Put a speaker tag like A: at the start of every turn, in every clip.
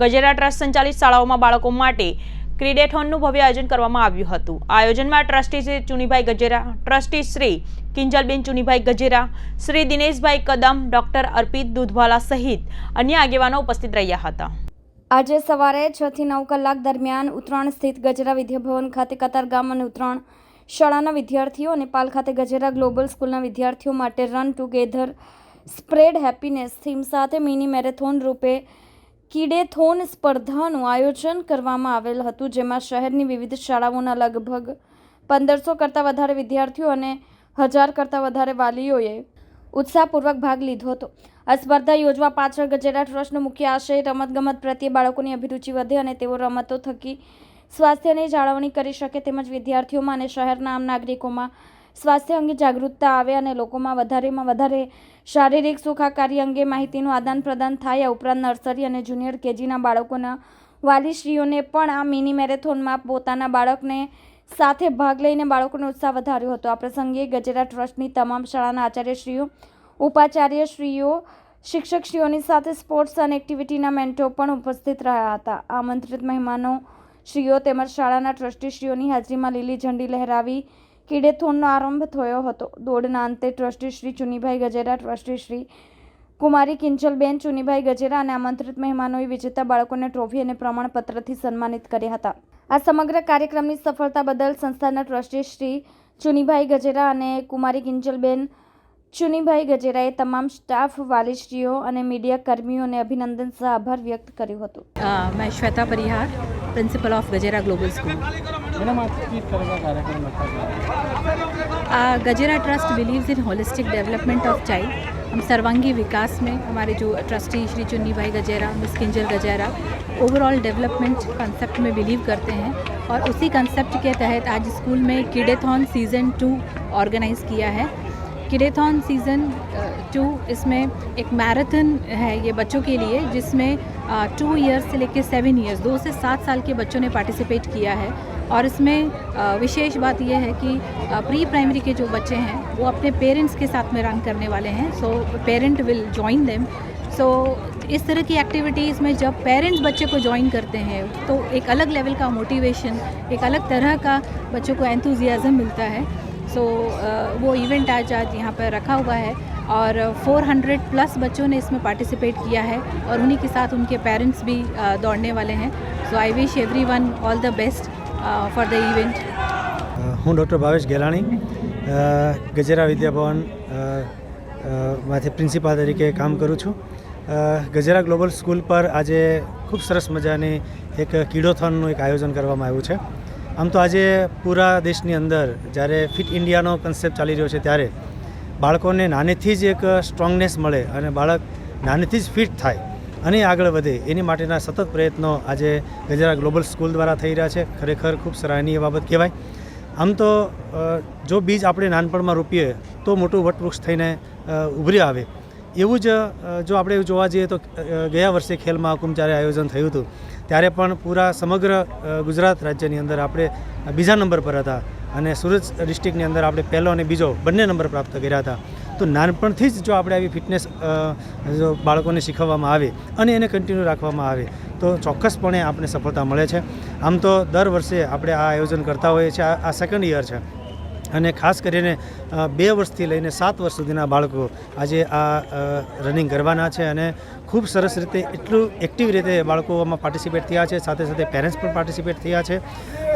A: Gajera trust સંચાલિત શાળાઓમાં બાળકો માટે ક્રિડેથોનનું ભવ્ય આયોજન કરવામાં આવ્યું હતું. આયોજનમાં trustee Shri Chunibhai Gajera, trustee Shri Kinjalben Chunibhai Gajera, Shri Dineshbhai Kadam, doctor Arpit Doodhwala સહિત અન્ય આગેવાનો ઉપસ્થિત રહ્યા હતા.
B: આજે સવારે છ થી નવ કલાક દરમિયાન ઉત્તરાયણ સ્થિત ગજેરા વિદ્યાભવન ખાતે કતારગામ અને ઉત્તરાયણ શાળાના વિદ્યાર્થીઓ અને પાલ ખાતે ગજેરા ગ્લોબલ સ્કૂલના વિદ્યાર્થીઓ માટે run together, spread happiness theme સાથે મિની મેરેથોન રૂપે કીડેથોન સ્પર્ધાનું આયોજન કરવામાં આવેલ હતું, જેમાં શહેરની વિવિધ શાળાઓના લગભગ પંદરસો કરતાં વધારે વિદ્યાર્થીઓ અને હજાર કરતાં વધારે વાલીઓએ ઉત્સાહપૂર્વક ભાગ લીધો હતો. આ સ્પર્ધા યોજવા પાછળ ગજેરા ટ્રસ્ટનો મુખ્ય આશય રમતગમત પ્રત્યે બાળકોની અભિરુચિ વધે અને તેઓ રમતો થકી સ્વાસ્થ્યની જાળવણી કરી શકે તેમજ વિદ્યાર્થીઓમાં અને શહેરના આમ નાગરિકોમાં સ્વાસ્થ્ય અંગે જાગૃતતા આવે અને લોકોમાં વધારેમાં વધારે શારીરિક સુખાકારી અંગે માહિતીનું આદાન પ્રદાન થાય, આ ઉપરાંત નર્સરી અને જુનિયર કેજીના બાળકોના વાલીશ્રીઓને પણ આ મિની મેરેથોનમાં પોતાના બાળકને સાથે ભાગ લઈને બાળકોનો ઉત્સાહ વધાર્યો હતો. આ પ્રસંગે ગજેરા ટ્રસ્ટની તમામ શાળાના આચાર્યશ્રીઓ, ઉપાચાર્યશ્રીઓ, શિક્ષકશ્રીઓની સાથે સ્પોર્ટ્સ અને એક્ટિવિટીના મેન્ટો પણ ઉપસ્થિત રહ્યા હતા. આમંત્રિત મહેમાનો શ્રીઓ તેમજ શાળાના ટ્રસ્ટીશ્રીઓની હાજરીમાં લીલી ઝંડી લહેરાવી કિડેથોનનો આરંભ થયો હતો. દોડના અંતે ટ્રસ્ટી શ્રી ચુનીભાઈ ગજેરા, ટ્રસ્ટી શ્રી કુમારી કિંચલબેન, ચુનીભાઈ ગજેરા અને આમંત્રિત મહેમાનોએ વિજેતા બાળકોને ટ્રોફી અને પ્રમાણપત્રથી સન્માનિત કર્યા હતા. આ સમગ્ર કાર્યક્રમની સફળતા બદલ સંસ્થાના ટ્રસ્ટી શ્રી ચુનીભાઈ ગજેરા અને કુમારી કિંચલબેન, ચુનીભાઈ ગજેરાએ તમામ સ્ટાફ, વાલીશ્રીઓ અને મીડિયા કર્મીઓને અભિનંદન સહ આભાર વ્યક્ત કર્યો હતો.
C: મેં Shweta Parihar, principal of Gajera global school.
D: Gajera trust believes in holistic development of child हम सर्वांगी विकास में हमारे जो trustee Shri Chunibhai Gajera miss Kinjal Gajera overall development concept में बिलीव करते हैं और उसी कंसेप्ट के तहत आज स्कूल में किडेथॉन सीज़न टू ऑर्गेनाइज़ किया है। किडेथॉन सीज़न टू इसमें एक मैराथन है ये बच्चों के लिए, जिसमें टू ईयर्स से लेकर सेवन ईयर्स दो से सात साल के बच्चों ने पार्टिसिपेट किया है। और इसमें विशेष बात यह है कि प्री प्राइमरी के जो बच्चे हैं वो अपने पेरेंट्स के साथ में रन करने वाले हैं so parent will join them so इस तरह की एक्टिविटीज़ में जब पेरेंट्स बच्चे को ज्वाइन करते हैं तो एक अलग लेवल का मोटिवेशन एक अलग तरह का बच्चों को एंथुजियाज़म मिलता है। सो so, वो इवेंट आज आज यहाँ पर रखा हुआ है और 400 प्लस बच्चों ने इसमें पार्टिसिपेट किया है और उन्हीं के साथ उनके पेरेंट्स भी दौड़ने वाले हैं। So I wish everyone all the best for the
C: event હું ડૉક્ટર ભાવેશ ગેલાણી ગજેરા વિદ્યાભવનમાંથી પ્રિન્સિપાલ તરીકે કામ કરું છું. ગજેરા ગ્લોબલ સ્કૂલ પર આજે ખૂબ સરસ મજાની એક કીડોથોનનું એક આયોજન કરવામાં આવ્યું છે. આમ તો આજે પૂરા દેશની અંદર જ્યારે ફિટ ઇન્ડિયાનો કન્સેપ્ટ ચાલી રહ્યો છે ત્યારે બાળકોને નાનેથી જ એક સ્ટ્રોંગનેસ મળે અને બાળક નાનેથી જ ફિટ થાય. અને આગળ વધે એની માટેના સતત પ્રયત્નો આજે ગજરા ગ્લોબલ સ્કૂલ દ્વારા થઈ રહ્યા છે. ખરેખર ખૂબ સરાહનીય બાબત કહેવાય. આમ તો જો બીજ આપણે નાનપણમાં રોપીએ તો મોટું વટવૃક્ષ થઈને ઉભરી આવે. એવું જ જો આપણે જોવા જઈએ તો ગયા વર્ષે ખેલ મહાકુંભ જ્યારે આયોજન થયું હતું, ત્યારે પણ પૂરા સમગ્ર ગુજરાત રાજ્યની અંદર આપણે બીજા નંબર પર હતા અને સુરત ડિસ્ટ્રિક્ટની અંદર આપણે પહેલો અને બીજો બંને નંબર પ્રાપ્ત કર્યા હતા. તો નાનપણથી જ જો આપણે આવી ફિટનેસ જો બાળકોને શીખવવામાં આવે અને એને કન્ટિન્યુ રાખવામાં આવે, તો ચોક્કસપણે આપણે સફળતા મળે છે. આમ તો દર વર્ષે આપણે આ આયોજન કરતા હોઈએ છીએ. આ સેકન્ડ યર છે. અને ખાસ કરીને બે વર્ષથી લઈને સાત વર્ષ સુધીના બાળકો આજે આ રનિંગ કરવાના છે અને ખૂબ સરસ રીતે એટલું એક્ટિવ રીતે બાળકો આમાં પાર્ટિસિપેટ થયા છે. સાથે સાથે પેરેન્ટ્સ પણ પાર્ટિસિપેટ થયા છે.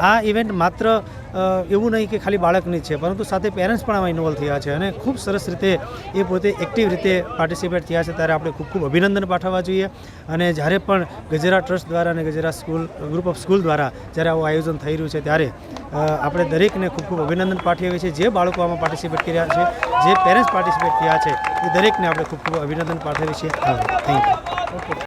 C: આ ઇવેન્ટ માત્ર એવું નહીં કે ખાલી બાળકની જ છે, પરંતુ સાથે પેરેન્ટ્સ પણ આમાં ઇન્વોલ્વ થયા છે અને ખૂબ સરસ રીતે એ પોતે એક્ટિવ રીતે પાર્ટિસિપેટ થયા છે. ત્યારે આપણે ખૂબ ખૂબ અભિનંદન પાઠવવા જોઈએ અને જ્યારે પણ ગજેરા ટ્રસ્ટ દ્વારા અને Gajera school group of school દ્વારા જ્યારે આવું આયોજન થઈ રહ્યું છે, ત્યારે આપણે દરેકને ખૂબ ખૂબ અભિનંદન પાઠવીએ છીએ. જે બાળકો આમાં પાર્ટિસિપેટ કર્યા છે, જે પેરેન્ટ્સ પાર્ટિસિપેટ થયા છે, એ દરેકને આપણે ખૂબ ખૂબ અભિનંદન પાઠવીએ છીએ. Thank you